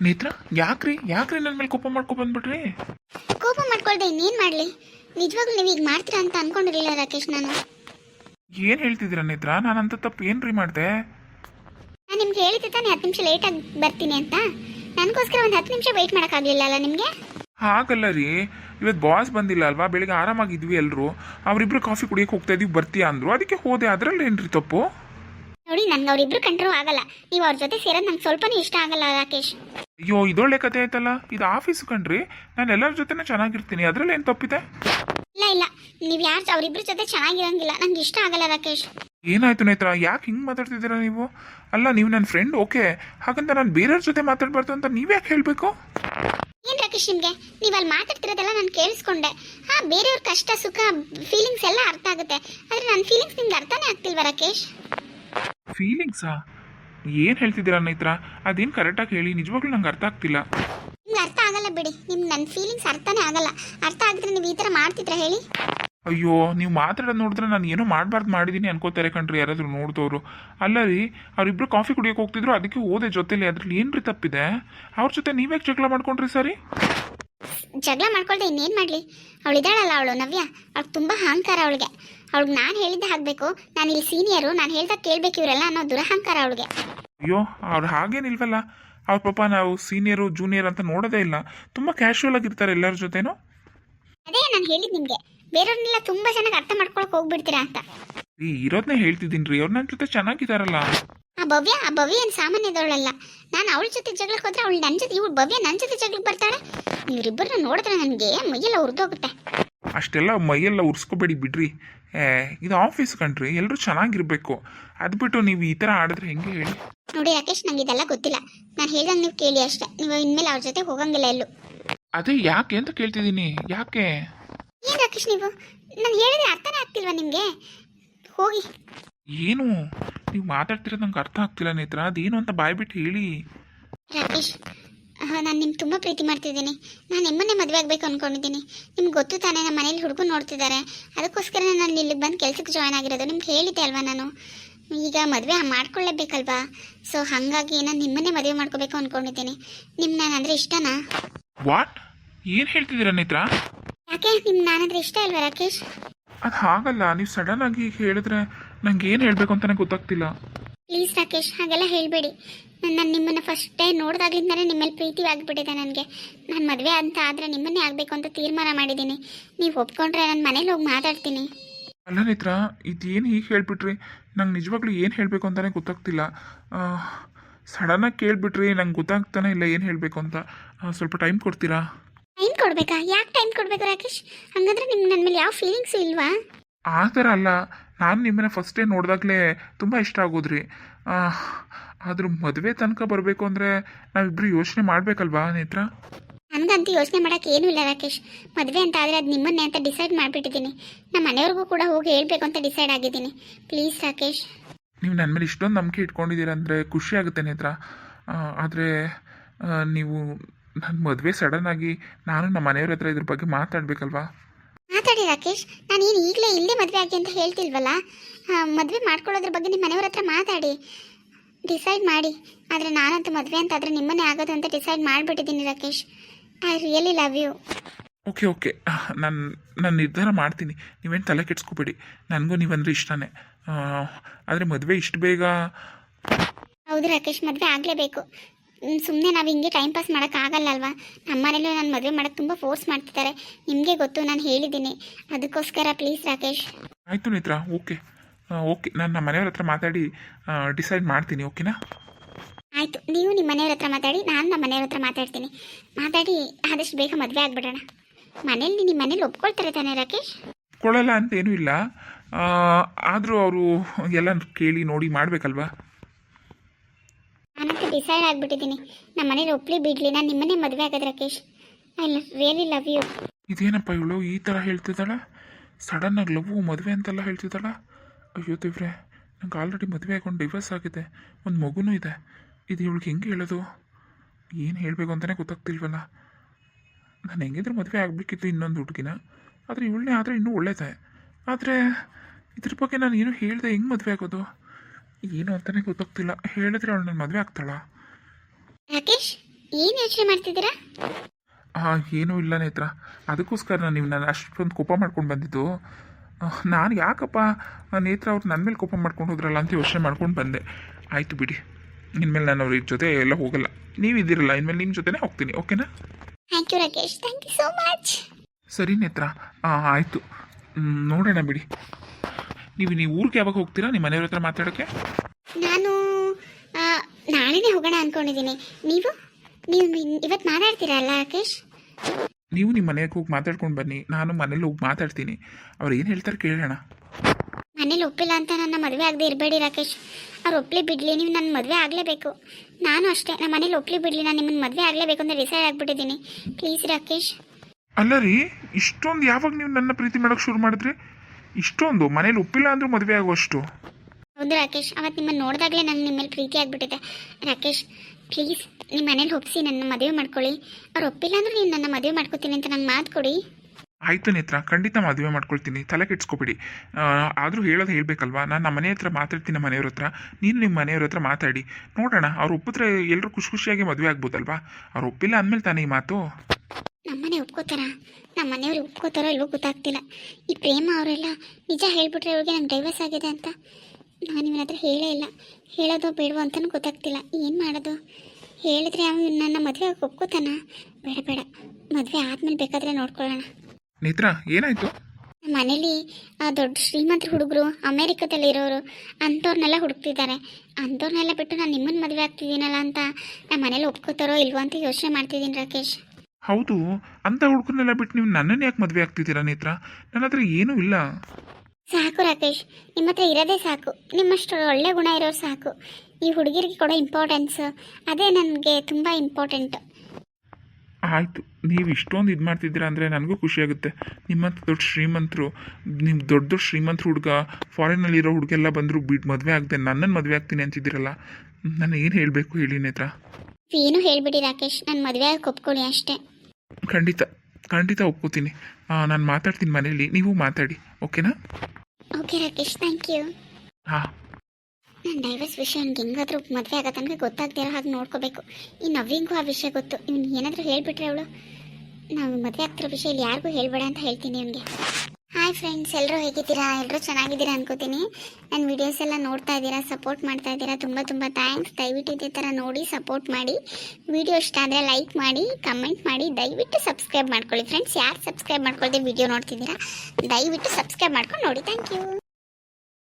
ನೇತ್ರ? ಯಾಕ್ರಿ? ಯಾಕ್ರಿ ನನ್ನ ಮೇಲೆ ಕೋಪ ಮಾಡ್ಕೊ ಬಂದ್ಬಿಟ್ರಿ? ಕೋಪ ಮಾಡ್ಕೊಳ್ದೆ ಇನ್ನೇನು ಮಾಡಲಿ? ನಿಜವಾಗ್ಲೂ ನೀವು ಈಗ ಮಾಡ್ತೀರಾ ಅಂತ ಅನ್ಕೊಂಡಿರಲಿಲ್ಲ ರಾಕೇಶ್ ನಾನು. ಏನು ಹೇಳ್ತಿದ್ದೀರಾ ನೇತ್ರ? ನಾನಂತ ತಪ್ಪು ಏನ್ರಿ ಮಾಡಿದೆ? ನಾನು ನಿಮ್ಗೆ ಹೇಳಿದ್ದೆ ತಾನೇ ಹತ್ತು ನಿಮಿಷ ಲೇಟಾಗಿ ಬರ್ತೀನಿ ಅಂತ. ನನಗೋಸ್ಕರ ಒಂದು ಹತ್ತು ನಿಮಿಷ ವೆಯ್ಟ್ ಮಾಡೋಕ್ಕಾಗಲಿಲ್ಲ ಅಲ್ಲ ನಿಮಗೆ? ಹಾಗಲ್ಲ ರೀ. ಇವತ್ತು ಬಾಸ್ ಬಂದಿಲ್ಲ ಅಲ್ವಾ? ಬೆಳಿಗ್ಗೆ ಆರಾಮಾಗಿದ್ವಿ ಎಲ್ಲರೂ ಅವರಿಬ್ರು ಕಾಫಿ ಕುಡಿಯಕ್ಕೆ ಹೋಗ್ತಾ ಇದೀವಿ ಬರ್ತೀಯಾ ಅಂದ್ರು. ಅದಕ್ಕೆ ಹೋದೆ. ಅದ್ರಲ್ಲಿ ಏನ್ರಿ ತಪ್ಪು? ನೋಡಿ ನನ್ನವರಿಬ್ರು ಕಂಡ್ರೂ ಆಗಲ್ಲ. ನೀವು ಅವ್ರ ಜೊತೆ ಸೇರೋದು ನಂಗೆ ಸ್ವಲ್ಪನೂ ಇಷ್ಟ ಆಗಲ್ಲ ರಾಕೇಶ್. ಅಯ್ಯೋ ಇದೊಳ್ಳೆ ಕತೆ ಆಯ್ತಲ್ಲ? ಇದು ಆಫೀಸ್ ಕಣ್ರಿ. ನಾನು ಎಲ್ಲರ ಜೊತೆನೇ ಚೆನ್ನಾಗಿರ್ತೀನಿ. ಅದರಲ್ಲಿ ಏನು ತಪ್ಪಿದೆ? ಇಲ್ಲ ಇಲ್ಲ. ನೀವು ಯಾರು ಅವರಿಬ್ರ ಜೊತೆ ಚೆನ್ನಾಗಿರಂಗಿಲ್ಲ. ನಂಗೆ ಇಷ್ಟ ಆಗಲ್ಲ ರಾಕೇಶ್. ಏನಾಯ್ತು ನೇತ್ರ ಯಾಕೆ ಹಿಂಗೆ ಮಾತಾಡ್ತಿದ್ದೀರಾ ನೀವು? ಅಲ್ಲ ನೀವು ನನ್ನ ಫ್ರೆಂಡ್ ಓಕೆ ಹಾಗಂತ ನಾನು ಬೇರೆಯವ್ರ ಜೊತೆ ಮಾತಾಡಬಾರ್ದು ಅಂತ ನೀವ್ಯಾಕೆ ಹೇಳಬೇಕು? ಏನು ರಾಕೇಶ್ ನಿಮಗೆ? ನೀವು ಅಲ್ಲಿ ಮಾತಾಡ್ತಿರೋದೆಲ್ಲ ನಾನು ಕೇಳಿಸ್ಕೊಂಡೆ. ಹಾಂ ಬೇರೆಯವ್ರ ಕಷ್ಟ ಸುಖ ಫೀಲಿಂಗ್ಸ್ ಎಲ್ಲ ಅರ್ಥ ಆಗುತ್ತೆ. ಆದರೆ ನನ್ನ ಫೀಲಿಂಗ್ಸ್ ನಿಮ್ಗೆ ಅರ್ಥನೇ ಆಗ್ತಿಲ್ವಾ ರಾಕೇಶ್? ಫೀಲಿಂಗ್ಸಾ ಏನು ಹೇಳ್ತಿದ್ದೀರಾ ನೈತ್ರಾ ಅದೇನು ಕರೆಕ್ಟಾಗಿ ಹೇಳಿ ನಿಜವಾಗ್ಲೂ ನಂಗೆ ಅರ್ಥ ಆಗ್ತಿಲ್ಲ. ನಿಮ್ಗೆ ಅರ್ಥ ಆಗಲ್ಲ ಬಿಡಿ. ನಿಮ್ ನನ್ ಫೀಲಿಂಗ್ಸ್ ಅರ್ಥನೇ ಆಗಲ್ಲ. ಅರ್ಥ ಆಗಿದ್ರೆ ನೀವು ಈ ಥರ ಮಾಡ್ತಿದ್ರ ಹೇಳಿ? ಅಯ್ಯೋ ನೀವು ಮಾತಾಡೋದು ನೋಡಿದ್ರೆ ನಾನು ಏನೋ ಮಾಡಬಾರ್ದು ಮಾಡಿದ್ದೀನಿ ಅನ್ಕೋತಾರೆ ಕಣ್ರಿ ಯಾರಾದರೂ ನೋಡಿದವರು. ಅಲ್ಲ ರೀ ಅವರಿಬ್ರು ಕಾಫಿ ಕುಡಿಯೋಕೆ ಹೋಗ್ತಿದ್ರು ಅದಕ್ಕೆ ಓದೆ ಜೊತೆಲಿ ಅದ್ರಲ್ಲಿ ರೀ ತಪ್ಪಿದೆ? ಅವ್ರ ಜೊತೆ ನೀವೇ ಜಗಳ ಮಾಡ್ಕೊಂಡ್ರಿ ಸರಿ? ಜಗಳ ಮಾಡ್ಕೊಳ್ದೆ ಇನ್ನೇನು ಮಾಡಲಿ? ಅವಳು ಇದ್ದಾಳಲ್ಲ ಅವಳು ನವ್ಯ. ಅವ್ಳಿಗೆ ತುಂಬ ಅಹಂಕಾರ ಅವಳಿಗೆ. ಅವಳಿಗೆ ನಾನು ಹೇಳಿದ್ದೆ ಆಗಬೇಕು ನಾನು ಇಲ್ಲಿ ಸೀನಿಯರು ನಾನು ಹೇಳ್ದಾಗ ಕೇಳಬೇಕು ಇವರೆಲ್ಲ ಅನ್ನೋ ದುರಹಂಕಾರ ಅವಳಿಗೆ. ಅಯ್ಯೋ ಅವ್ರು ಹಾಗೇನಿಲ್ವಲ್ಲ ಅವ್ರ ಪಾಪ ನಾವು ಸೀನಿಯರು ಜೂನಿಯರ್ ಅಂತ ನೋಡೋದೇ ಇಲ್ಲ. ತುಂಬ ಕ್ಯಾಶುವಲ್ ಆಗಿರ್ತಾರೆ ಎಲ್ಲರ ಜೊತೆನೂ. ಅದೇ ನಾನು ಹೇಳಿದ್ದು ನಿಮಗೆ. ಬೇರೆಯವ್ರನ್ನೆಲ್ಲ ತುಂಬ ಚೆನ್ನಾಗಿ ಅರ್ಥ ಮಾಡ್ಕೊಳಕ್ಕೆ ಹೋಗ್ಬಿಡ್ತೀರಾ ಅಂತ. ಈ ಇರೋದನ್ನೇ ಹೇಳ್ತಿದ್ದೀನಿ ರೀ. ಅವ್ರು ನನ್ನ ಜೊತೆ ಚೆನ್ನಾಗಿದ್ದಾರಲ್ಲ. ಆ ಭವ್ಯ ಆ ಭವ್ಯ ಏನು ಸಾಮಾನ್ಯದವಳಲ್ಲ. ನಾನು ಅವಳ ಜೊತೆ ಜಗಳಕ್ಕೆ ಹೋದ್ರೆ ಅವಳು ನನ್ನ ಜೊತೆ ಇವಳು ಭವ್ಯ ನನ್ನ ಜೊತೆ ಜಗಳಕ್ಕೆ ಬರ್ತಾಳೆ. ಇವರಿಬ್ಬರನ್ನ ನೋಡಿದ್ರೆ ನನಗೆ ಮೈಯೆಲ್ಲ ಉರಿದೋಗುತ್ತೆ. ಅಷ್ಟೆಲ್ಲ ಮೈಯೆಲ್ಲ ಉರ್ಸ್ಕೋಬೇಡಿ ಬಿಡ್ರಿ. ಇದು ಆಫೀಸ್ ಕಣ್ರಿ ಎಲ್ಲರೂ ಚೆನ್ನಾಗಿರ್ಬೇಕು. ಅದು ಬಿಟ್ಟು ನೀವು ಈ ಥರ ಆಡಿದ್ರೆ ಹೆಂಗೆ ಹೇಳಿ? ನೋಡಿ ರಾಕೇಶ್ ನಂಗೆ ಇದೆಲ್ಲ ಗೊತ್ತಿಲ್ಲ. ನಾನು ಹೇಳ್ದಂಗೆ ನೀವು ಕೇಳಿ ಅಷ್ಟೇ. ನೀವು ಇನ್ಮೇಲೆ ಅವ್ರ ಜೊತೆ ಹೋಗಂಗಿಲ್ಲ ಎಲ್ಲೂ. ಅದೇ ಯಾಕೆ ಅಂತ ಕೇಳ್ತಿದ್ದೀನಿ. ಯಾಕೆ? ಏನು ರಾಕೇಶ್ ನೀವು? ನಾನು ಹೇಳಿದ್ರೆ ಅರ್ಥನೇ ಆಗ್ತಿಲ್ವಾ ನಿಮಗೆ? ಹೋಗಿ. ಏನು? ನೀವು ಮಾತಾಡ್ತಿರೋದು ನಂಗೆ ಅರ್ಥ ಆಗ್ತಿಲ್ಲ ನೇತ್ರ. ಅದೇನು ಅಂತ ಬಾಯ್ಬಿಟ್ಟು ಹೇಳಿ. ರಾಕೇಶ್ ನಾನು ನಿಮ್ಗೆ ತುಂಬ ಪ್ರೀತಿ ಮಾಡ್ತಿದ್ದೀನಿ. ನಾನು ನಿಮ್ಮನ್ನೇ ಮದುವೆ ಆಗಬೇಕು ಅಂದ್ಕೊಂಡಿದ್ದೀನಿ ನಿಮ್ಗೆ ಗೊತ್ತು ತಾನೇ ನಮ್ಮ ಮನೇಲಿ ಹುಡುಗ ನೋಡ್ತಿದ್ದಾರೆ ಅದಕ್ಕೋಸ್ಕರ ನಾನು ಇಲ್ಲಿಗೆ ಬಂದು ಕೆಲಸಕ್ಕೆ ಜಾಯ್ನ್ ಆಗಿರೋದು. ನಿಮ್ಗೆ ಹೇಳಿದ್ದೆ ಅಲ್ವಾ ನಾನು? ಈಗ ಮದುವೆ ಮಾಡ್ಕೊಳ್ಳೇಬೇಕಲ್ವಾ? ಸೊ ಹಾಗಾಗಿ ನಾನು ನಿಮ್ಮನ್ನೇ ಮದುವೆ ಮಾಡ್ಕೋಬೇಕು ಅಂದ್ಕೊಂಡಿದ್ದೀನಿ ನಿಮ್ಮ ನಾನು ಅಂದರೆ ಇಷ್ಟನಾ? ವಾಟ್ ಏನು ಹೇಳ್ತಿದ್ದೀರಾ ನೇತ್ರ? ಯಾಕೆ? ನಿಮ್ಮ ನಾನಂದ್ರೆ ಇಷ್ಟ ಅಲ್ವಾ ರಾಕೇಶ್? ಅದು ಹಾಗಲ್ಲ. ನೀವು ಸಡನ್ ಆಗಿ ಹೇಳಿದ್ರೆ ನಂಗೆ ಏನು ಹೇಳಬೇಕು ಅಂತಾನೆ ಗೊತ್ತಾಗ್ತಿಲ್ಲ. ಪ್ಲೀಸ್ ರಾಕೇಶ್ ಹಾಗೆಲ್ಲ ಹೇಳಬೇಡಿ. ನಾನು ನಿಮ್ಮನ್ನು ಫಸ್ಟ್ ಟೈಮ್ ನಿಮ್ಮ ನಿಮ್ಮಲ್ಲಿ ಪ್ರೀತಿ ಆಗಿಬಿಟ್ಟಿದೆ ನನಗೆ. ನಾನು ಮದುವೆ ಅಂತ ಆದರೆ ನಿಮ್ಮನ್ನೇ ಆಗಬೇಕು ಅಂತ ತೀರ್ಮಾನ ಮಾಡಿದ್ದೀನಿ ನೀವು ಒಪ್ಕೊಂಡ್ರೆ ನನ್ನ ಮನೇಲಿ ಹೋಗಿ ಮಾತಾಡ್ತೀನಿ. ಅಲ್ಲ ನೇತ್ರ ಇದೇನು ಹೀಗೆ ಹೇಳ್ಬಿಟ್ರಿ? ನಂಗೆ ನಿಜವಾಗ್ಲೂ ಏನು ಹೇಳಬೇಕು ಅಂತಲೇ ಗೊತ್ತಾಗ್ತಿಲ್ಲ. ಸಡನ್ನಾಗಿ ಕೇಳ್ಬಿಟ್ರಿ ನಂಗೆ ಗೊತ್ತಾಗ್ತಾನೆ ಇಲ್ಲ ಏನು ಹೇಳಬೇಕು ಅಂತ. ಸ್ವಲ್ಪ ಟೈಮ್ ಕೊಡ್ತೀರಾ? ಟೈಮ್ ಕೊಡಬೇಕಾ? ಯಾಕೆ ಟೈಮ್ ಕೊಡಬೇಕು ರಾಕೇಶ್? ಹಂಗಂದ್ರೆ ನಿಮ್ಗೆ ನನ್ನ ಮೇಲೆ ಯಾವ ಫೀಲಿಂಗ್ಸು ಇಲ್ವಾ? ಆ ಥರ ಅಲ್ಲ. ನಾನು ನಿಮ್ಮನ್ನ ಫಸ್ಟ್ ಡೇ ನೋಡಿದಾಗಲೇ ತುಂಬ ಇಷ್ಟ ಆಗೋದ್ರಿ. ಆದರೂ ಮದುವೆ ತನಕ ಬರಬೇಕು ಅಂದರೆ ನಾವಿಬ್ಬರು ಯೋಚನೆ ಮಾಡಬೇಕಲ್ವಾ ನೇತ್ರ? ನನಗಂತೂ ಯೋಚನೆ ಮಾಡೋಕೆ ಏನೂ ಇಲ್ಲ ರಾಕೇಶ್. ಮದುವೆ ಅಂತ ಆದರೆ ಅದು ನಿಮ್ಮನ್ನೇ ಅಂತ ಡಿಸೈಡ್ ಮಾಡಿಬಿಟ್ಟಿದ್ದೀನಿ. ನಮ್ಮ ಮನೆಯವ್ರಿಗೂ ಕೂಡ ಹೋಗಿ ಹೇಳಬೇಕು ಅಂತ ಡಿಸೈಡ್ ಆಗಿದ್ದೀನಿ. ಪ್ಲೀಸ್ ರಾಕೇಶ್. ನೀವು ನನ್ನ ಮೇಲೆ ಇಷ್ಟೊಂದು ನಂಬಿಕೆ ಇಟ್ಕೊಂಡಿದ್ದೀರ ಅಂದರೆ ಖುಷಿ ಆಗುತ್ತೆ ನೇತ್ರ. ಆದರೆ ನೀವು ನನ್ನ ಮದುವೆ ಸಡನ್ನಾಗಿ ನಾನು ನಮ್ಮ ಮನೆಯವ್ರ ಹತ್ರ ಇದ್ರ ಬಗ್ಗೆ ಮಾತಾಡಬೇಕಲ್ವಾ? ಮಾತಾಡಿ ರಾಕೇಶ್ ನಾನು ಏನು ಈಗಲೇ ಇಲ್ಲೇ ಮದುವೆ ಆಗಿ ಅಂತ ಹೇಳ್ತಿಲ್ವಲ್ಲ? ಮದುವೆ ಮಾಡ್ಕೊಳ್ಳೋದ್ರ ಬಗ್ಗೆ ನಿಮ್ಮ ಮನೆಯವ್ರ ಹತ್ರ ಮಾತಾಡಿ. ಡಿಸೈಡ್ ಮಾಡಿ. ಆದರೆ ನಾನಂತೂ ಮದುವೆ ಅಂತ ಆದರೆ ನಿಮ್ಮನ್ನೇ ಆಗೋದು ಅಂತ decide ಮಾಡಿಬಿಟ್ಟಿದ್ದೀನಿ Rakesh. I really love you okay okay ನಾನು ನಾನು ನಿರ್ಧಾರ ಮಾಡ್ತೀನಿ. ನೀವೇನು ತಲೆ ಕೆಡ್ಸ್ಕೊಬೇಡಿ. ನನಗೂ ನೀವಂದ್ರೆ ಇಷ್ಟನೇ. ಆದರೆ ಮದುವೆ ಇಷ್ಟು ಬೇಗ ಹೌದು ರಾಕೇಶ್ ಮದುವೆ ಆಗಲೇಬೇಕು. ಸುಮ್ಮನೆ ನಾವು ಹಿಂಗೆ ಟೈಮ್ ಪಾಸ್ ಮಾಡೋಕ್ಕಾಗಲ್ಲ ಅಲ್ವಾ ನಮ್ಮ ಮನೇಲೂ ನಾನು ಮದುವೆ ಮಾಡೋಕ್ಕೆ ತುಂಬ ಫೋರ್ಸ್ ಮಾಡ್ತಿದ್ದಾರೆ ನಿಮಗೆ ಗೊತ್ತು ನಾನು ಹೇಳಿದ್ದೀನಿ. ಅದಕ್ಕೋಸ್ಕರ ಪ್ಲೀಸ್ ರಾಕೇಶ್. ಆಯಿತು ನೇತ್ರ ಓಕೆ. ಓಕೆ. ನಾನು ನಮ್ಮ ಮನೆಯವ್ರ ಹತ್ರ ಮಾತಾಡಿ ಡಿಸೈಡ್ ಮಾಡ್ತೀನಿ ಓಕೆನಾ? ಆಯಿತು. ನೀವು ನಿಮ್ಮ ಮನೆಯವ್ರ ಹತ್ರ ಮಾತಾಡಿ ನಾನು ನಮ್ಮ ಮನೆಯವ್ರ ಹತ್ರ ಮಾತಾಡ್ತೀನಿ. ಮಾತಾಡಿ ಆದಷ್ಟು ಬೇಗ ಮದುವೆ ಆಗ್ಬಿಡೋಣ. ಮನೇಲಿ ನಿಮ್ಮ ಮನೇಲಿ ಒಪ್ಕೊಳ್ತಾರೆ ತಾನೇ ರಾಕೇಶ್? ಕೊಡಲ್ಲ ಅಂತ ಏನೂ ಇಲ್ಲ ಆದರೂ ಅವರು ಎಲ್ಲ ಕೇಳಿ ನೋಡಿ ಮಾಡಬೇಕಲ್ವಾ? ಡಿಸೈಡ್ ಆಗಿಬಿಟ್ಟಿದ್ದೀನಿ. ನಮ್ಮ ಮನೇಲಿ ಒಪ್ಲಿ ಬಿಡಲಿ, ನಾನು ನಿಮ್ಮನ್ನೇ ಮದುವೆ ಆಗೋದು Rakesh. I really love you. ಇದೇನಪ್ಪ ಇವಳು ಈ ಥರ ಹೇಳ್ತಿದ್ದಾಳೆ? ಸಡನ್ನಾಗಿ ಲವ್, ಮದುವೆ ಅಂತೆಲ್ಲ ಹೇಳ್ತಿದ್ದಾಳ? ಅಯ್ಯೋ ದೇವ್ರೆ, ನಂಗೆ ಆಲ್ರೆಡಿ ಮದುವೆ ಆಗೊಂಡು ಡಿವೋರ್ಸ್ ಆಗಿದೆ, ಒಂದು ಮಗುನೂ ಇದೆ. ಇದು ಇವಳಿಗೆ ಹೆಂಗೆ ಹೇಳೋದು? ಏನು ಹೇಳಬೇಕು ಅಂತಲೇ ಗೊತ್ತಾಗ್ತಿಲ್ವಲ್ಲ? ನಾನು ಹೆಂಗಿದ್ರೆ ಮದುವೆ ಆಗಬೇಕಿತ್ತು ಇನ್ನೊಂದು ಹುಡುಗಿನ, ಆದರೆ ಇವಳನ್ನೇ ಆದರೆ ಇನ್ನೂ ಒಳ್ಳೇದೇ. ಆದರೆ ಇದ್ರ ಬಗ್ಗೆ ನಾನು ಏನು ಹೇಳಿದೆ ಹೆಂಗೆ ಮದುವೆ ಆಗೋದು? ಏನು ಅಂತಾನೆ ಗೊತ್ತಾಗ್ತಿಲ್ಲ. ಹೇಳಿದ್ರೆ ಅವಳು ನನ್ನ ಮದುವೆ ಆಗ್ತಾಳ? ರಾಕೇಶ್ ಏನು ಯೋಚನೆ ಮಾಡ್ತಿದ್ದೀರಾ? ಹಾಂ ಏನೂ ಇಲ್ಲ ನೇತ್ರ. ಅದಕ್ಕೋಸ್ಕರ ನೀವು ನಾನು ಅಷ್ಟೊಂದು ಕೋಪ ಮಾಡ್ಕೊಂಡು ಬಂದಿದ್ದು. ನಾನು ಯಾಕಪ್ಪ ನೇತ್ರ ಅವ್ರು ನನ್ನ ಮೇಲೆ ಕೋಪ ಮಾಡ್ಕೊಂಡು ಹೋದ್ರಲ್ಲ ಅಂತ ಯೋಚನೆ ಮಾಡ್ಕೊಂಡು ಬಂದೆ. ಆಯಿತು ಬಿಡಿ. ಇನ್ಮೇಲೆ ನಾನು ಅವ್ರ ಜೊತೆ ಎಲ್ಲ ಹೋಗಲ್ಲ. ನೀವು ಇದ್ದೀರಲ್ಲ ಇನ್ಮೇಲೆ ನಿಮ್ಮ ಜೊತೆನೇ ಹೋಗ್ತೀನಿ ಓಕೆನಾ? Thank you Rakesh thank you so much. ಸರಿ ನೇತ್ರ. ಆಯಿತು. ನೋಡೋಣ ಬಿಡಿ. ನೀವು ನೀವು ಊರಿಗೆ ಯಾವಾಗ ಹೋಗ್ತೀರಾ? ನಿಮ್ಮ ಮನೆಯವ್ರ ಹತ್ರ ಮಾತಾಡೋಕೆ? ನಾನು ಆ, ನಾಳೆನೇ ಹೋಗೋಣ ಅನ್ಕೊಂಡಿದ್ದೀನಿ. ನೀವು? ನೀವು ಇವತ್ತು ಮಾತಾಡ್ತೀರಾ ಅಲ್ಲ ರಾಕೇಶ್? ನೀವು ನಿಮ್ಮ ಮನೆಗೆ ಹೋಗಿ ಮಾತಾಡ್ಕೊಂಡು ಬನ್ನಿ. ನಾನು ಮನೇಲಿ ಹೋಗಿ ಮಾತಾಡ್ತೀನಿ. ಅವ್ರು ಏನು ಹೇಳ್ತಾರೆ ಕೇಳೋಣ ಮನೇಲಿ ಒಪ್ಪಿಲ್ಲ ಅಂತ ನನ್ನ ಮದುವೆ ಆಗದೆ ಇರಬೇಡಿ ರಾಕೇಶ್. ಅವ್ರು ಒಪ್ಲಿ ಬಿಡಲಿ ನೀವು ನನ್ನ ಮದುವೆ ಆಗಲೇಬೇಕು. ನಾನು ಅಷ್ಟೇ ನಮ್ಮ ಮನೇಲಿ ಒಪ್ಲಿ ಬಿಡಲಿ ನಾನು ನಿಮ್ಮನ್ನ ಮದುವೆ ಆಗಲೇಬೇಕು ಅಂತ ಡಿಸೈಡ್ ಆಗಿಬಿಟ್ಟಿದ್ದೀನಿ. ಪ್ಲೀಸ್ ರಾಕೇಶ್. ಅಲ್ಲ ರೀ ಇಷ್ಟೊಂದು ಯಾವಾಗ ನೀವು ನನ್ನ ಪ್ರೀತಿ ಮಾಡೋಕೆ ಶುರು ಮಾಡಿದ್ರಿ? ಇಷ್ಟೊಂದು? ಮನೇಲಿ ಒಪ್ಪಿಲ್ಲ ಅಂದ್ರೂ ಮದುವೆ ಆಗುವಷ್ಟು? ಹೌದು ರಾಕೇಶ್ ಅವತ್ತು ನಿಮ್ಮನ್ನು ನೋಡಿದಾಗಲೇ ನಂಗೆ ನಿಮ್ಮ ಮೇಲೆ ಪ್ರೀತಿ ಆಗಿಬಿಟ್ಟಿದೆ. ರಾಕೇಶ್ ಪ್ಲೀಸ್ ನಿಮ್ಮ ಮನೇಲಿ ಒಪ್ಪಿಸಿ ನನ್ನ ಮದುವೆ ಮಾಡ್ಕೊಳ್ಳಿ. ಅವ್ರು ಒಪ್ಪಿಲ್ಲ ಅಂದ್ರೆ ನೀನು ನನ್ನ ಮದುವೆ ಮಾಡ್ಕೊತೀನಿ ಅಂತ ನಂಗೆ ಮಾತು ಕೊಡಿ. ಆಯಿತು ನೇತ್ರ ಖಂಡಿತ ಮದುವೆ ಮಾಡ್ಕೊಳ್ತೀನಿ. ತಲೆ ಕೆಡ್ಸ್ಕೊಬಿಡಿ. ಆದರೂ ಹೇಳೋದು ಹೇಳಬೇಕಲ್ವಾ? ನಾನು ನಮ್ಮ ಮನೆ ಹತ್ರ ಮಾತಾಡ್ತೀನಿ ನಮ್ಮ ಮನೆಯವ್ರ ಹತ್ರ. ನೀನು ನಿಮ್ಮ ಮನೆಯವ್ರ ಹತ್ರ ಮಾತಾಡಿ. ನೋಡೋಣ ಅವ್ರು ಒಪ್ಪಿದ್ರೆ ಎಲ್ಲರೂ ಖುಷಿ ಖುಷಿಯಾಗಿ ಮದುವೆ ಆಗ್ಬೋದಲ್ವಾ? ಅವ್ರು ಒಪ್ಪಿಲ್ಲ ಅಂದಮೇಲೆ ತಾನೇ ಈ ಮಾತು? ನಮ್ಮನೆ ಒಪ್ಕೋತಾರ? ನಮ್ಮ ಮನೆಯವ್ರು ಒಪ್ಕೋತಾರೋ ಇಲ್ವೋ ಗೊತ್ತಾಗ್ತಿಲ್ಲ. ಈ ಪ್ರೇಮ ಅವರೆಲ್ಲ ನಿಜ ಹೇಳ್ಬಿಟ್ರೆ ಅವ್ರಿಗೆ ನಂಗೆ ಡೈವರ್ಸ್ ಆಗಿದೆ ಅಂತ ನಾನು ಇವನ ಹತ್ರ ಹೇಳೇ ಇಲ್ಲ. ಹೇಳೋದು ಬೇಡವೋ ಅಂತಲೂ ಗೊತ್ತಾಗ್ತಿಲ್ಲ. ಏನು ಮಾಡೋದು? ಹೇಳಿದ್ರೆ ಅವನು ನನ್ನ ಮದುವೆ ಒಪ್ಕೋತಾನ? ಬೇಡ ಬೇಡ. ಮದುವೆ ಆದ್ಮೇಲೆ ಬೇಕಾದರೆ ನೋಡ್ಕೊಳ್ಳೋಣ. ನೇತ್ರ ಏನಾಯ್ತು? ನಮ್ಮ ಮನೇಲಿ ಆ ದೊಡ್ಡ ಶ್ರೀಮಂತರ ಹುಡುಗರು ಅಮೇರಿಕದಲ್ಲಿರೋರು ಅಂಥವ್ರನ್ನೆಲ್ಲ ಹುಡುಕ್ತಿದ್ದಾರೆ. ಅಂಥವ್ರನ್ನೆಲ್ಲ ಬಿಟ್ಟು ನಾನು ನಿಮ್ಮನ್ನ ಮದುವೆ ಆಗ್ತಿದ್ದೀನಲ್ಲ ಅಂತ ನಮ್ಮ ಮನೇಲಿ ಒಪ್ಕೋತಾರೋ ಇಲ್ವೋ ಅಂತ ಯೋಚನೆ ಮಾಡ್ತಿದ್ದೀನಿ ರಾಕೇಶ್. ಹೌದು, ಅಂತ ಹುಡುಗನೆಲ್ಲ ಬಿಟ್ಟು ನೀವು ನನ್ನನ್ನು ಯಾಕೆ ಮದುವೆ ಆಗ್ತಿದ್ದೀರಾ ನೇತ್ರ? ನನ್ನ ಹತ್ರ ಏನೂ ಇಲ್ಲ. ಸಾಕು ರಾಕೇಶ್ ನಿಮ್ಮ ಹತ್ರ ಇರೋದೇ ಸಾಕು. ನಿಮ್ಮಷ್ಟು ಒಳ್ಳೆ ಗುಣ ಇರೋರು ಸಾಕು. ಈ ಹುಡುಗಿರಿಗೆ ಕೊಡೋ ಇಂಪಾರ್ಟೆನ್ಸ್ ಅದೇ ನನಗೆ ತುಂಬ ಇಂಪಾರ್ಟೆಂಟ್ ಆಯಿತು. ನೀವು ಇಷ್ಟೊಂದು ಇದು ಮಾಡ್ತಿದ್ದೀರಾ ಅಂದರೆ ನನಗೂ ಖುಷಿಯಾಗುತ್ತೆ ನಿಮ್ಮಂಥ ದೊಡ್ಡ ಶ್ರೀಮಂತರು ನಿಮ್ಮ ದೊಡ್ಡ ದೊಡ್ಡ ಶ್ರೀಮಂತರು ಹುಡುಗ ಫಾರಿನಲ್ಲಿರೋ ಹುಡುಗೆಲ್ಲ ಬಂದರು ಬಿಟ್ಟು ಮದುವೆ ಆಗದೆ ನನ್ನನ್ನು ಮದುವೆ ಆಗ್ತೀನಿ ಅಂತಿದ್ದೀರಲ್ಲ. ನಾನು ಏನು ಹೇಳಬೇಕು ಹೇಳಿ ನೇತ್ರ? ಏನು ಹೇಳ್ಬಿಡಿ ರಾಕೇಶ್ ನಾನು ಮದುವೆ ಆಗಕ್ಕೆ ಒಪ್ಕೊಳ್ಳಿ ಅಷ್ಟೇ. ಖಂಡಿತ ಖಂಡಿತ ಒಪ್ಕೋತೀನಿ. ನಾನು ಮಾತಾಡ್ತೀನಿ ಮನೇಲಿ ನೀವು ಮಾತಾಡಿ ಓಕೆನಾ? ಓಕೆ ರಾಕೇಶ್ ಥ್ಯಾಂಕ್ ಯು ಹಾಂ. ಡೈವರ್ಸ್ ವಿಷಯ ಅವ್ನಿಗೆ ಹೆಂಗಾದರೂ ಮದುವೆ ಆಗೋ ತನಕ ಗೊತ್ತಾಗದೇ ಇರೋ ಹಾಗೆ ನೋಡ್ಕೋಬೇಕು. ಈ ನವ್ಯಂಗೂ ಆ ವಿಷಯ ಗೊತ್ತು. ಇವ್ನು ಏನಾದರೂ ಹೇಳ್ಬಿಟ್ರೆ ಅವಳು. ನಾವು ಮದುವೆ ಆಗ್ತಿರೋ ವಿಷಯ ಇಲ್ಲಿ ಯಾರಿಗೂ ಹೇಳಬೇಡ ಅಂತ ಹೇಳ್ತೀನಿ ಅವ್ನಿಗೆ ಹಾಯ್ ಫ್ರೆಂಡ್ಸ್ ಎಲ್ಲರೂ ಹೇಗಿದ್ದೀರಾ? ಎಲ್ಲರೂ ಚೆನ್ನಾಗಿದ್ದೀರಾ ಅನ್ಕೋತೀನಿ. ನನ್ನ ವಿಡಿಯೋಸ್ ಎಲ್ಲ ನೋಡ್ತಾ ಇದ್ದೀರಾ ಸಪೋರ್ಟ್ ಮಾಡ್ತಾ ಇದ್ದೀರಾ? ತುಂಬ ತುಂಬ ಥ್ಯಾಂಕ್ಸ್ ದಯವಿಟ್ಟು ಇದೇ ಥರ ನೋಡಿ ಸಪೋರ್ಟ್ ಮಾಡಿ. ವಿಡಿಯೋ ಇಷ್ಟ ಆದರೆ ಲೈಕ್ ಮಾಡಿ ಕಮೆಂಟ್ ಮಾಡಿ. ದಯವಿಟ್ಟು ಸಬ್ಸ್ಕ್ರೈಬ್ ಮಾಡ್ಕೊಳ್ಳಿ. ಫ್ರೆಂಡ್ಸ್ ಯಾರು ಸಬ್ಸ್ಕ್ರೈಬ್ ಮಾಡ್ಕೊಳ್ದೆ ವಿಡಿಯೋ ನೋಡ್ತಿದ್ದೀರಾ? ದಯವಿಟ್ಟು ಸಬ್ಸ್ಕ್ರೈಬ್ ಮಾಡ್ಕೊಂಡು ನೋಡಿ. Thank you